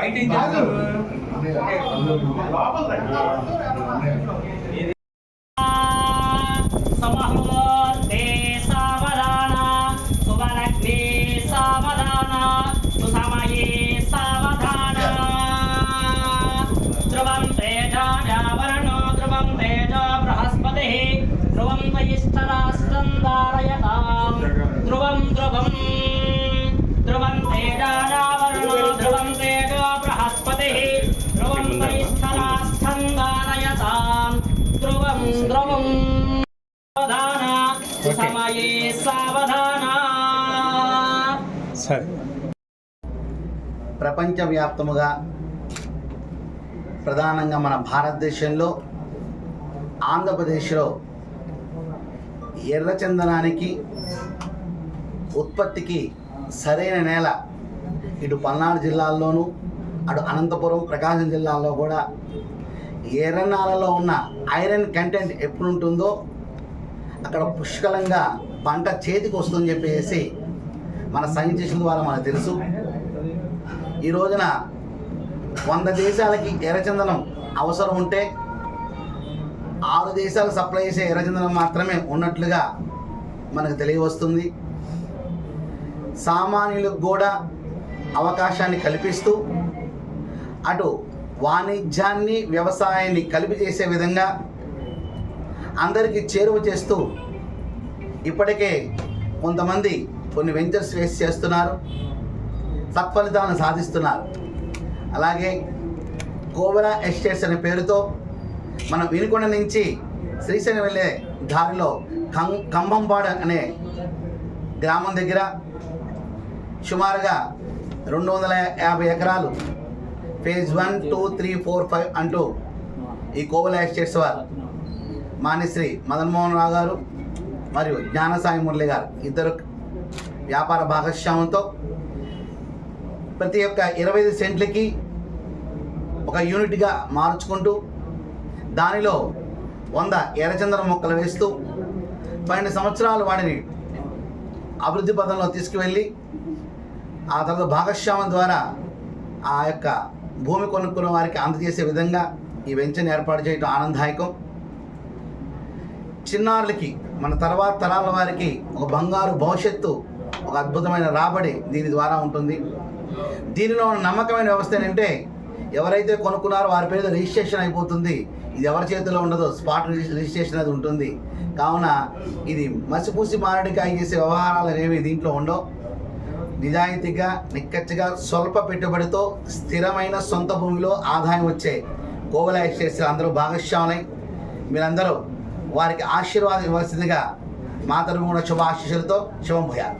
బయట ఏం చేస్తారు. సావధాన. సరే. ప్రపంచవ్యాప్తముగా ప్రధానంగా మన భారతదేశంలో ఆంధ్రప్రదేశ్లో ఎర్రచందనానికి ఉత్పత్తికి సరైన నేల ఇటు పల్నాడు జిల్లాల్లోనూ అటు అనంతపురం ప్రకాశం జిల్లాల్లో కూడా ఎర్రనాలలో ఉన్న ఐరన్ కంటెంట్ ఎప్పుడు ఉంటుందో అక్కడ పుష్కలంగా పంట చేతికి వస్తుందని చెప్పేసి మన సైంటిస్టుల ద్వారా మనకు తెలుసు. ఈ రోజున వంద దేశాలకి ఎర్రచందనం అవసరం ఉంటే ఆరు దేశాలు సప్లై చేసే ఎర్రచందనం మాత్రమే ఉన్నట్లుగా మనకు తెలియవస్తుంది. సామాన్యులకు కూడా అవకాశాన్ని కల్పిస్తూ అటు వాణిజ్యాన్ని వ్యవసాయాన్ని కలిపి చేసే విధంగా అందరికీ చేరువ చేస్తూ ఇప్పటికే కొంతమంది కొన్ని వెంచర్స్ ఫేస్ చేస్తున్నారు. సత్ఫలితాలను సాధిస్తున్నారు. అలాగే కోవెరా ఎస్టేట్స్ అనే పేరుతో మనం వినుకొండ నుంచి శ్రీశైలం వెళ్ళే దారిలో కం కంభంపాడ అనే గ్రామం దగ్గర సుమారుగా రెండు వందల యాభై ఎకరాలు phase one two three four five అంటూ ఈ కోవెల ఎస్టేట్స్ వారు మానిశ్రీ మదన్మోహన్ రావు గారు మరియు జ్ఞానసాయి మురళి గారు. ఇద్దరు వ్యాపార భాగస్వామ్యంతో ప్రతి ఒక్క ఇరవై ఐదు సెంట్లకి ఒక యూనిట్గా మార్చుకుంటూ దానిలో వంద ఎర్రచందనం మొక్కలు వేస్తూ పన్నెండు సంవత్సరాలు వాటిని అభివృద్ధి పథంలో తీసుకువెళ్ళి ఆ తర్వాత భాగస్వామ్యం ద్వారా ఆ యొక్క భూమి కొనుక్కున్న వారికి అందజేసే విధంగా ఈ వెంచర్ని ఏర్పాటు చేయడం ఆనందదాయకం. చిన్నారులకి మన తర్వాత తరాల వారికి ఒక బంగారు భవిష్యత్తు ఒక అద్భుతమైన రాబడి దీని ద్వారా ఉంటుంది. దీనిలో నమ్మకమైన వ్యవస్థ ఏంటంటే ఎవరైతే కొనుక్కున్నారో వారి పేరు రిజిస్ట్రేషన్ అయిపోతుంది. ఇది ఎవరి చేతిలో ఉండదో స్పాట్ రిజిస్ట్రేషన్ అనేది ఉంటుంది. కావున ఇది మసిపూసి మారడికాయ చేసే వ్యవహారాలు ఏవి దీంట్లో ఉండవు. నిజాయితీగా నిక్కచ్చిగా స్వల్ప పెట్టుబడితో స్థిరమైన సొంత భూమిలో ఆదాయం వచ్చే కోవల ఎస్టేట్స్ అందరూ భాగస్వాములై. మీరందరూ వారికి ఆశీర్వాదం ఇవ్వాల్సిందిగా మాతను కూడా శుభాశీషులతో శుభం భూయాలు